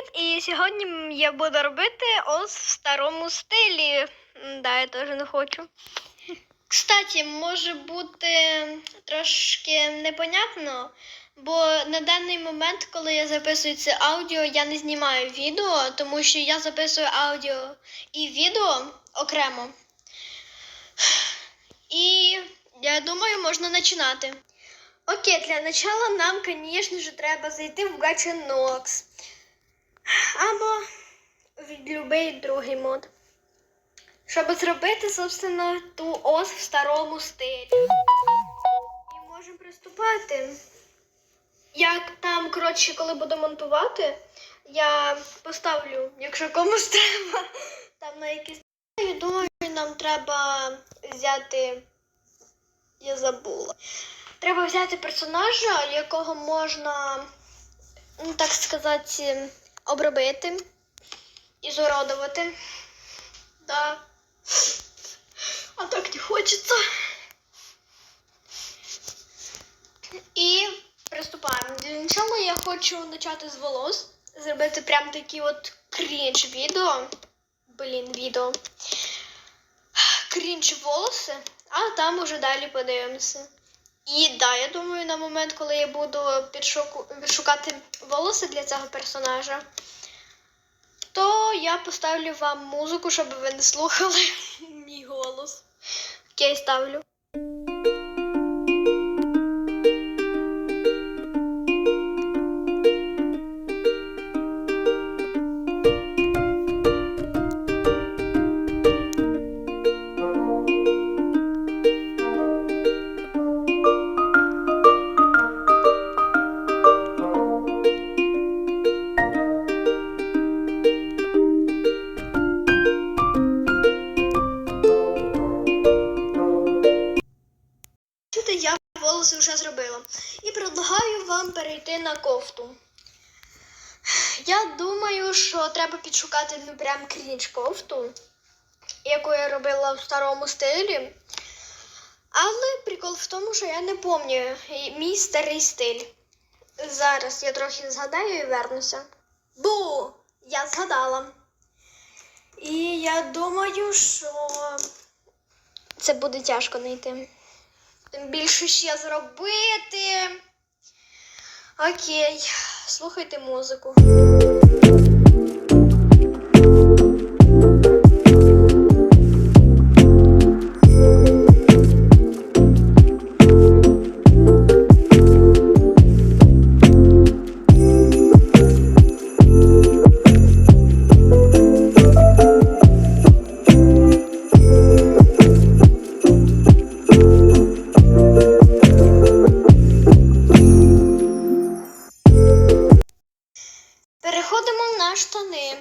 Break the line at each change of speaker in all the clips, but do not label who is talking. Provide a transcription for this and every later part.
привіт! І сьогодні я буду робити ось в старому стилі. Да, я теж не хочу. Кстати, може бути трошки непонятно, бо на даний момент, коли я записую це аудіо, я не знімаю відео, тому що я записую аудіо і відео окремо. І я думаю, можна починати. Окей, для начала нам, конечно же, треба зайти в Gacha Nox. Або будь-який другий мод. Щоб зробити, собственно, ту ос в старому стилі. І можемо приступати. Як там, коротше, коли буду монтувати, я поставлю, якщо комусь треба, там на якісь. Думаю, нам треба взяти. Я забула. Треба взяти персонажа, якого можна, ну так сказати, обробити і зородувати. Да. А так не хочеться. І приступаємо. Для начала я хочу почати з волос. Зробити прям такі от крінж відео. Блін, відео. Крінж волоси, а там уже далі подивимося. І да, я думаю, на момент, коли я буду підшуку... шукати волоси для цього персонажа, то я поставлю вам музику, щоб ви не слухали мій голос. Окей, ставлю. Перейти на кофту. Я думаю, що треба підшукати ну прям крінж кофту, яку я робила в старому стилі. Але прикол в тому, що я не пам'ятаю мій старий стиль. Зараз я трохи згадаю і вернуся. Бу! Я згадала. І я думаю, що це буде тяжко знайти. Тим більше ще зробити. Окей, слухайте музику. Переходимо на штани.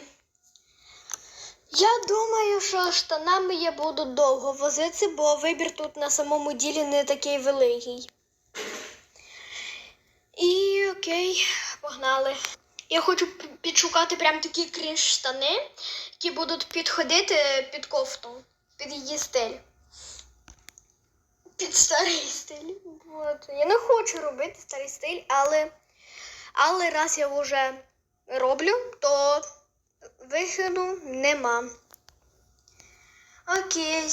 Я думаю, що штанами я буду довго возитися, бо вибір тут на самому ділі не такий великий. І окей, погнали. Я хочу підшукати прям такі крінж штани, які будуть підходити під кофту, під її стиль. Під старий стиль. От. Я не хочу робити старий стиль, але, але раз я вже роблю, то виходу нема. Окей.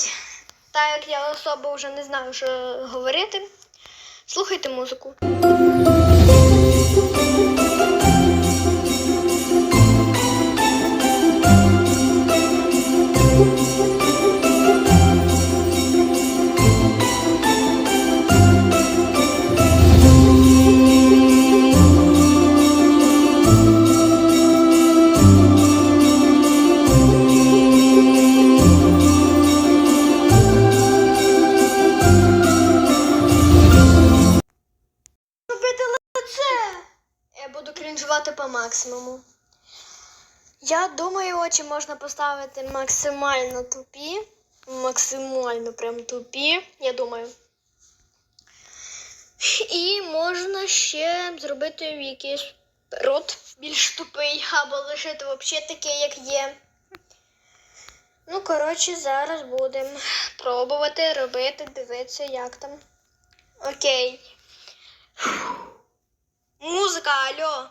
Так як я особо вже не знаю, що говорити, слухайте музику. Крінжувати по максимуму. Я думаю, очі можна поставити максимально тупі. Максимально прям тупі, я думаю. І можна ще зробити якийсь рот більш тупий, або лишити взагалі такий, як є. Ну, коротше, зараз будемо пробувати робити, дивитися, як там. Окей. Музика, алло.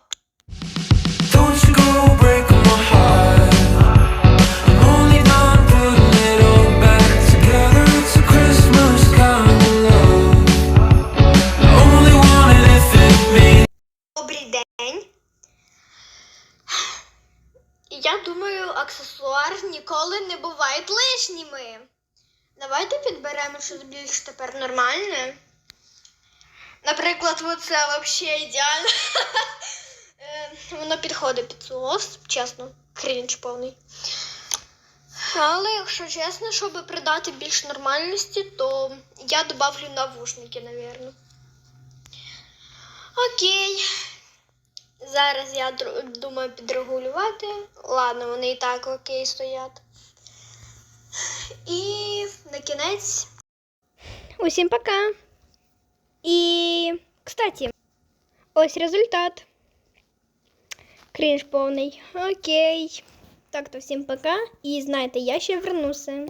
Добрий день.
Я думаю, аксесуар ніколи не бувають лишніми. Давайте підберемо щось більш тепер нормальне. Наприклад, оце взагалі ідеально. Е, Воно підходить під соус, чесно, крінж повний. Але, якщо чесно, щоб придати більш нормальності, то я добавлю навушники, напевно. Окей. Зараз я думаю підрегулювати. Ладно, вони і так окей стоять. І на кінець.
Усім пока. І, кстати, ось результат. Крінж повний. Окей. Так, то всім пока. І знаєте, я ще вернуся.